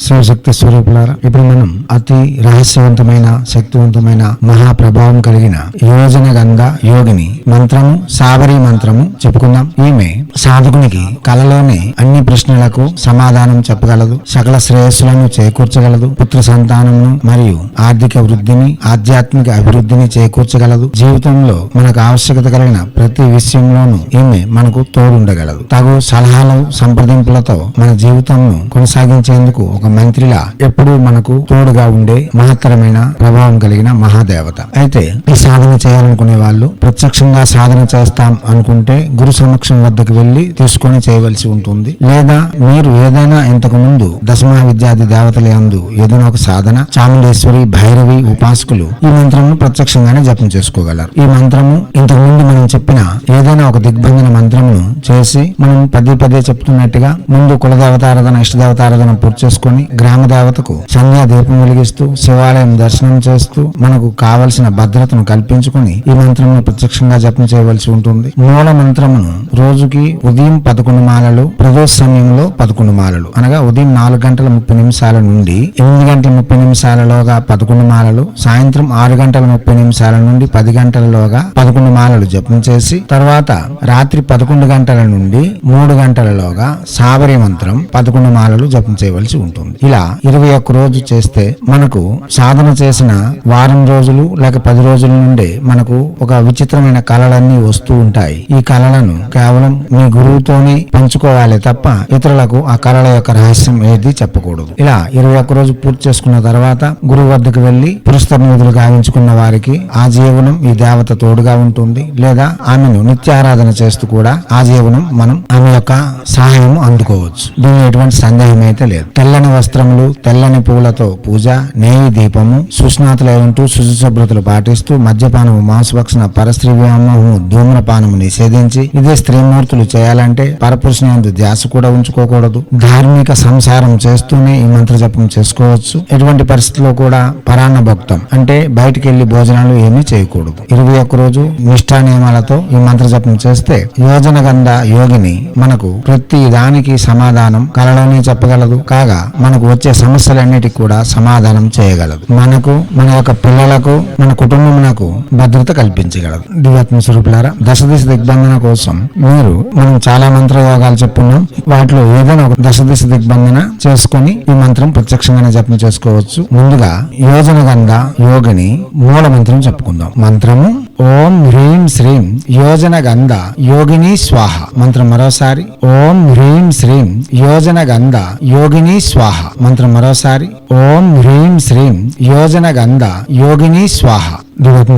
శివశక్తి స్వరూపులారా ఇప్పుడు మనం అతి రహస్యవంతమైన శక్తివంతమైన మహాప్రభావం కలిగిన యోజన గంధ యోగిని మంత్రము సాబరి మంత్రము చెప్పుకుందాం. ఈమె సాధకునికి కలలోనే అన్ని ప్రశ్నలకు సమాధానం చెప్పగలదు సకల శ్రేయస్సులను చేకూర్చగలదు పుత్ర సంతానమును మరియు ఆర్థిక వృద్ధిని ఆధ్యాత్మిక అభివృద్ధిని చేకూర్చగలదు. జీవితంలో మనకు ఆవశ్యకత కలిగిన ప్రతి విషయంలోనూ ఈమె మనకు తోడుండగలదు. తగు సలహాలు సంప్రదింపులతో మన జీవితంను కొనసాగించేందుకు ఒక మంత్రిలా ఎప్పుడూ మనకు తోడుగా ఉండే మహత్తరమైన ప్రభావం కలిగిన మహాదేవత. అయితే ఈ సాధన చేయాలనుకునే వాళ్ళు ప్రత్యక్షంగా సాధన చేస్తాం అనుకుంటే గురు సమక్షం వద్దకు వెళ్ళి తీసుకొని చేయవలసి ఉంటుంది. లేదా మీరు ఏదైనా ఇంతకు ముందు దశమా విద్యాది దేవతల యందు ఏదైనా ఒక సాధన చాముండేశ్వరి భైరవి ఉపాసకులు ఈ మంత్రమును ప్రత్యక్షంగానే జపం చేసుకోగలరు. ఈ మంత్రము ఇంతకు ముందు మనం చెప్పిన ఏదైనా ఒక దిగ్బంధన మంత్రమును చేసి మనం పదే పదే చెప్తున్నట్టుగా ముందు కులదేవతారాధన ఇష్టదేవతారాధన పూర్తి చేసుకుని గ్రామ దేవతకు సంధ్యా దీపం వెలిగిస్తూ శివాలయం దర్శనం చేస్తూ మనకు కావలసిన భద్రతను కల్పించుకుని ఈ మంత్రమును ప్రత్యక్షంగా జపం చేయవలసి ఉంటుంది. మూల మంత్రమును రోజుకి ఉదయం పదకొండు మాలలు ప్రదోష సమయంలో పదకొండు మాలలు అనగా ఉదయం నాలుగు గంటల ముప్పై నిమిషాల నుండి ఎనిమిది గంటల ముప్పై నిమిషాలలోగా పదకొండు మాలలు సాయంత్రం ఆరు గంటల ముప్పై నిమిషాల నుండి పది గంటలలోగా పదకొండు మాలలు జపం చేసి తర్వాత రాత్రి పదకొండు గంటల నుండి మూడు గంటలలోగా సాబరి మంత్రం పదకొండు మాలలు జపం చేయవలసి ఉంటుంది. ఇలా ఇరవై ఒక్క రోజు చేస్తే మనకు సాధన చేసిన వారం రోజులు లేక పది రోజుల నుండే మనకు ఒక విచిత్రమైన కళలన్నీ వస్తూ ఉంటాయి. ఈ కళలను కేవలం మీ గురువుతోనే పంచుకోవాలి తప్ప ఇతరులకు ఆ కళల యొక్క రహస్యం ఏది చెప్పకూడదు. ఇలా ఇరవై ఒక్క రోజు పూర్తి చేసుకున్న తర్వాత గురువు వద్దకు వెళ్ళి పురస్కర నిధులు గావించుకున్న వారికి ఆ జీవనం ఈ దేవత తోడుగా ఉంటుంది లేదా ఆమెను నిత్యారాధన చేస్తూ కూడా ఆ జీవనం మనం ఆమె యొక్క సహాయం అందుకోవచ్చు. దీని ఎటువంటి సందేహం అయితే లేదు. తెల్లని వస్త్రములు తెల్లని పూలతో పూజ నేయి దీపము సుస్నాతులై ఉంటూ శుచిశుభ్రతలు పాటిస్తూ మద్యపానము మాంసభక్షణ పరస్త్రీ వ్యామోహము ధూమ్రపానము నిషేధించి ఇదే స్త్రీమూర్తులు చేయాలంటే పరపురుషుని అందు ధ్యాస కూడా ఉంచుకోకూడదు. ధార్మిక సంసారం చేస్తూనే ఈ మంత్ర జపం చేసుకోవచ్చు. ఎటువంటి పరిస్థితిలో కూడా పరాన్న భక్తం అంటే బయటికి వెళ్ళి భోజనాలు ఏమీ చేయకూడదు. ఇరవై ఒక్క రోజు నిష్ఠా నియమాలతో ఈ మంత్ర జపం చేస్తే యోజన గంధ యోగిని మనకు ప్రతి దానికి సమాధానం కలలోనే చెప్పగలదు. కాగా మనకు వచ్చే సమస్యలన్నిటికి కూడా సమాధానం చేయగలదు. మనకు మన యొక్క పిల్లలకు మన కుటుంబమునకు భద్రత కల్పించగలదు. దివ్యాత్మ స్వరూపులారా దశ దిశ దిగ్బంధన కోసం మీరు మనం చాలా మంత్ర యోగాలు చెప్పున్నాం. వాటిలో ఏదైనా ఒక దశ దిశ దిగ్బంధన చేసుకొని ఈ మంత్రం ప్రత్యక్షంగానే జపం చేసుకోవచ్చు. ముందుగా యోజన గంధ యోగిని మూల మంత్రం చెప్పుకుందాం. మంత్రము ఓం హ్రీం శ్రీం యోజన గంధ యోగిని స్వాహ. మంత్రం మరోసారి. ఓం హ్రీం శ్రీం యోజన గంధ యోగిని స్వాహ. మంత్రం మరోసారి. ఓం హ్రీం శ్రీం యోజన గంధ యోగిని స్వాహ. దివ్యాత్మ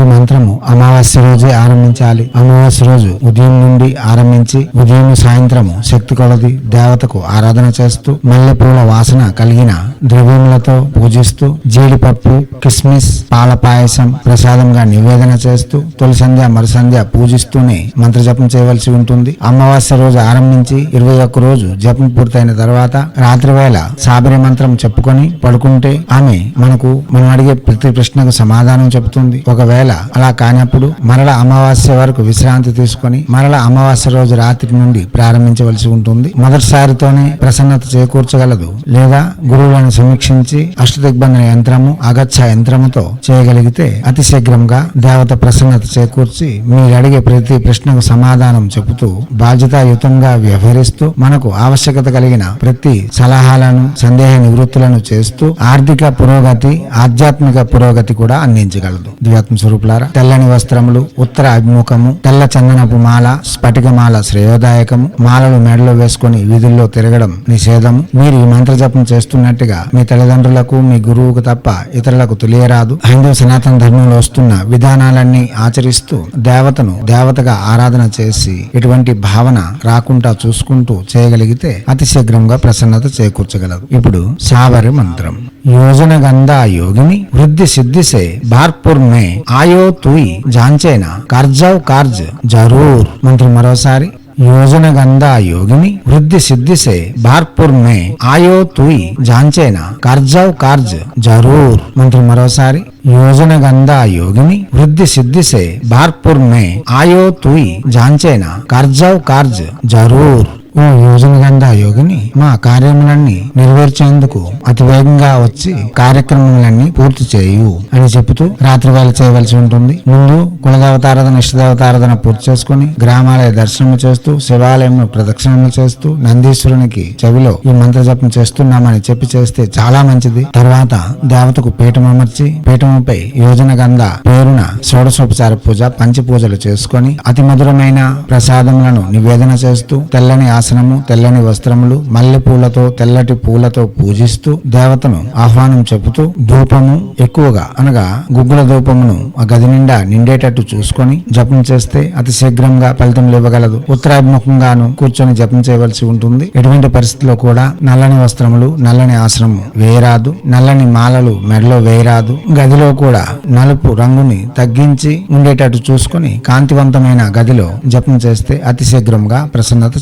ఈ మంత్రము అమావాస్య రోజే ఆరంభించాలి. అమావాస్య రోజు ఉదయం నుండి ఆరంభించి ఉదయం సాయంత్రము శక్తి కొలది దేవతకు ఆరాధన చేస్తూ మల్లెపూల వాసన కలిగిన ద్రవ్యములతో పూజిస్తూ జీడిపప్పు కిస్మిస్ పాల పాయసం ప్రసాదంగా నివేదన చేస్తూ తొలి సంధ్య మరు సంధ్య పూజిస్తూనే మంత్ర జపం చేయవలసి ఉంటుంది. అమావాస్య రోజు ఆరంభించి ఇరవై ఒక్క రోజు జపం పూర్తయిన తర్వాత రాత్రి వేళ సాబరి మంత్రం చెప్పుకొని పడుకుంటే ఆమె మనకు మనం అడిగే ప్రతి ప్రశ్నకు సమాధానం చెబుతుంది. ఒకవేళ అలా కానప్పుడు మరల అమావాస్య వరకు విశ్రాంతి తీసుకొని మరల అమావాస్య రోజు రాత్రి నుండి ప్రారంభించవలసి ఉంటుంది. మొదటిసారితోనే ప్రసన్నత చేకూర్చగలదు. లేదా గురువులను సమీక్షించి అష్టదిగ్బంధన యంత్రము అగచ్చ యంత్రముతో చేయగలిగితే అతి శీఘ్రంగా దేవత ప్రసన్నత చేకూర్చి మీరు అడిగే ప్రతి ప్రశ్నకు సమాధానం చెబుతూ బాధ్యతాయుతంగా వ్యవహరిస్తూ మనకు ఆవశ్యకత కలిగిన ప్రతి సలహాలను సందేహ నివృత్తులను చేస్తూ ఆర్థిక పురోగతి ఆధ్యాత్మిక పురోగతి కూడా అందించారు అందించగలదు దివ్యాత్మ స్వరూపులారా తెల్లని వస్త్రములు ఉత్తర అభిముఖము తెల్ల చందనపు మాల స్ఫటికమాల శ్రేయోదాయకము మాలలు మెడలో వేసుకొని వీధుల్లో తిరగడం నిషేధము. మీరు ఈ మంత్ర జపం చేస్తున్నట్టుగా మీ తల్లిదండ్రులకు మీ గురువుకు తప్ప ఇతరులకు తెలియరాదు. హైందవ సనాతన ధర్మంలో వస్తున్న విధానాలన్నీ ఆచరిస్తూ దేవతను దేవతగా ఆరాధన చేసి ఇటువంటి భావన రాకుండా చూసుకుంటూ చేయగలిగితే అతి శీఘ్రంగా ప్రసన్నత చేకూర్చగలదు ఇప్పుడు సావరి మంత్రం. యోజన గంధా యోగిని వృద్ధి సిద్ధి से भारपुर में आयो तुई जांचेना కార్జావ్ కార్జ్ జరూర్ మంత్రం మరోసారి योजन गंदा योगिनी वृद्धि सिद्धि से भारपुर में आयो तुई जांचेना కార్జవ్ కార్జ్ జరూర్ మంత్రి మరోసారి యోజన గందా యోగిని వృద్ధి సిద్ధి సే భార్పుర్ మే ఆయో తుయి జాంచేనా కార్జవ్ కార్జ్ జరూర్ ఓ యోజన గంధ యోగిని మా కార్యములన్నీ నెరవేర్చేందుకు అతి వేగంగా వచ్చి కార్యక్రమములన్నీ పూర్తి చేయు అని చెబుతూ రాత్రి వేళ చేయవలసి ఉంటుంది. ముందు కులదేవతారాధన ఇష్టదేవతారాధన పూర్తి చేసుకుని గ్రామాలయ దర్శనం చేస్తూ శివాలయంలో ప్రదక్షిణలు చేస్తూ నందీశ్వరునికి చెవిలో ఈ మంత్ర జపం చేస్తున్నామని చెప్పి చేస్తే చాలా మంచిది. తర్వాత దేవతకు పీఠం అమర్చి పీఠముపై యోజన గంధ పేరున షోడశోపచార పూజ పంచ పూజలు చేసుకొని అతి మధురమైన ప్రసాదములను నివేదన చేస్తూ తెల్లని ఆసనము తెల్లని వస్త్రములు మల్లె పూలతో తెల్లటి పూలతో పూజిస్తూ దేవతను ఆహ్వానం చెబుతూ ధూపము ఎక్కువగా అనగా గుగ్గుల ధూపమును ఆ గది నిండా నిండేటట్టు చూసుకొని జపం చేస్తే అతి శీఘ్రంగా ఫలితం ఇవ్వగలదు. ఉత్తరాభిముఖంగాను కూర్చొని జపం చేయవలసి ఉంటుంది. ఎటువంటి పరిస్థితిలో కూడా నల్లని వస్త్రములు నల్లని ఆశ్రమం వేయరాదు. నల్లని మాలలు మెడలో వేయరాదు. గదిలో కూడా నలుపు రంగుని తగ్గించి ఉండేటట్టు చూసుకొని కాంతివంతమైన గదిలో జపం చేస్తే అతి శీఘ్రంగా ప్రసన్నత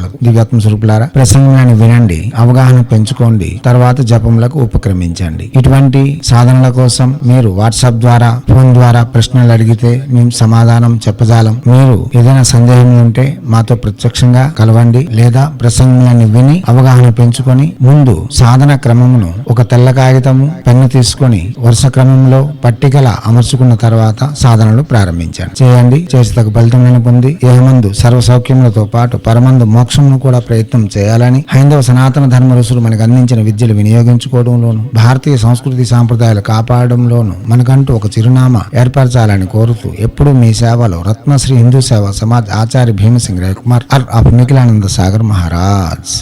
చేకూర్చగలదు దివ్యాత్మ స్వరూపులారా ప్రసంగాన్ని వినండి అవగాహన పెంచుకోండి తర్వాత జపములకు ఉపక్రమించండి. ఇటువంటి సాధనల కోసం మీరు వాట్సాప్ ద్వారా ఫోన్ ద్వారా ప్రశ్నలు అడిగితే మేము సమాధానం చెప్పజాలం. మీరు ఏదైనా సందేహం ఉంటే మాతో ప్రత్యక్షంగా కలవండి లేదా ప్రసంగాన్ని విని అవగాహన పెంచుకొని ముందు సాధన క్రమమును ఒక తెల్ల కాగితము పెన్ను తీసుకొని వరుస క్రమంలో పట్టికల అమర్చుకున్న తర్వాత సాధనలు ప్రారంభించండి. చేయండి. చేసి తగు ఫలితమైన పొంది ఏమందు సర్వ సౌఖ్యములతో పాటు పరమందు మోక్షమును కూడా ప్రయత్నం చేయాలని హైందవ సనాతన ధర్మ ఋషులు మనకు అందించిన విద్యలు వినియోగించుకోవడంలోను భారతీయ సంస్కృతి సాంప్రదాయాలు కాపాడడంలోను మనకంటూ ఒక చిరునామా ఏర్పరచాలని కోరుతూ ఎప్పుడూ మీ సేవలో రత్నశ్రీ హిందూ సేవ సమాజ్ ఆచార్య భీమసింగ్ రవికుమార్ అర్ ఆఫ్ నిఖిలానంద సాగర్ మహారాజ్.